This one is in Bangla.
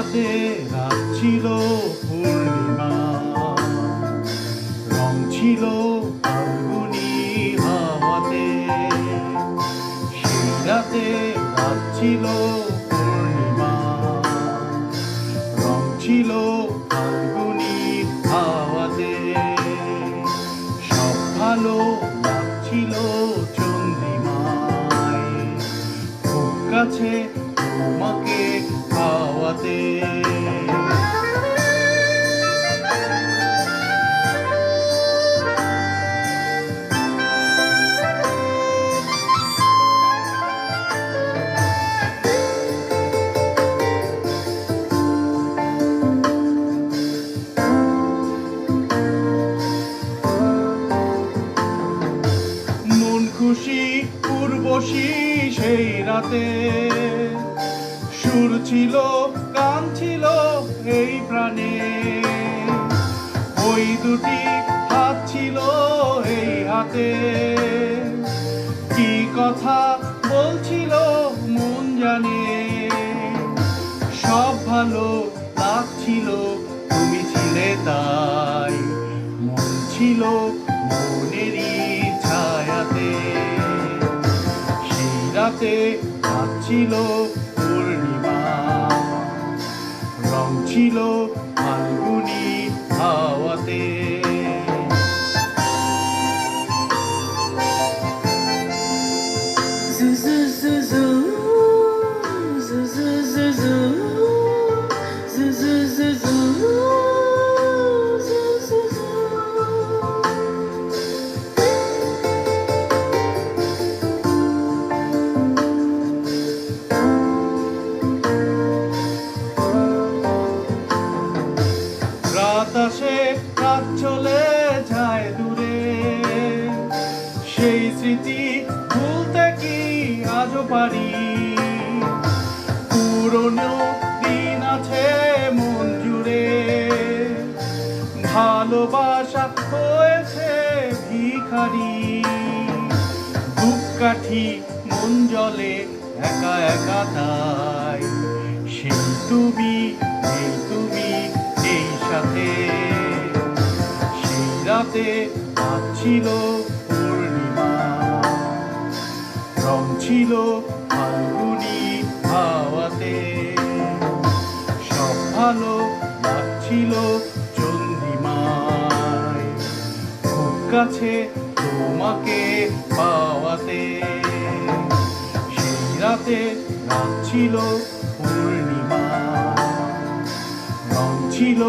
রাতে রাত ছিল পূর্ণিমা। রং ছিল হাওয়াতে। সেই রাতে রাত ছিল পূর্ণিমা। রং ছিল হাওয়াতে। সব ভালো চন্দ্রিমায়। খুব কাছে তোমাকে খাওয়াতে উর্বশী সেই রাতে। সুর ছিল, গান ছিল এই প্রাণে। ওই দুটি হাত ছিল এই হাতে। কি কথা বলছিল মন জানে। সব ভালো লাগছিল, তুমি ছিলে তাই। মন ছিল মনেরই। আলোতে কাঁদছিল পূর্ণিমা। রং ছিল ফাল্গুন স্মৃতি ভুলতে কি আজও পারি? পুরনো দিন আছে মন জুড়ে, ভালোবাসা হয়েছে ভিখারি। ধূপকাঠি মন জলে একা একা তাই, সেই তুমি, এই তুমি, এই সাথে। সেই রাতে রাত ছিল ফাল্গুনি হাওয়াতে। সব ভালো লাগছিল চন্দ্রিমায়। কাছে তোমাকে পাওয়াতে। সেই রাতে রাত ছিল পূর্ণিমা। রং ছিল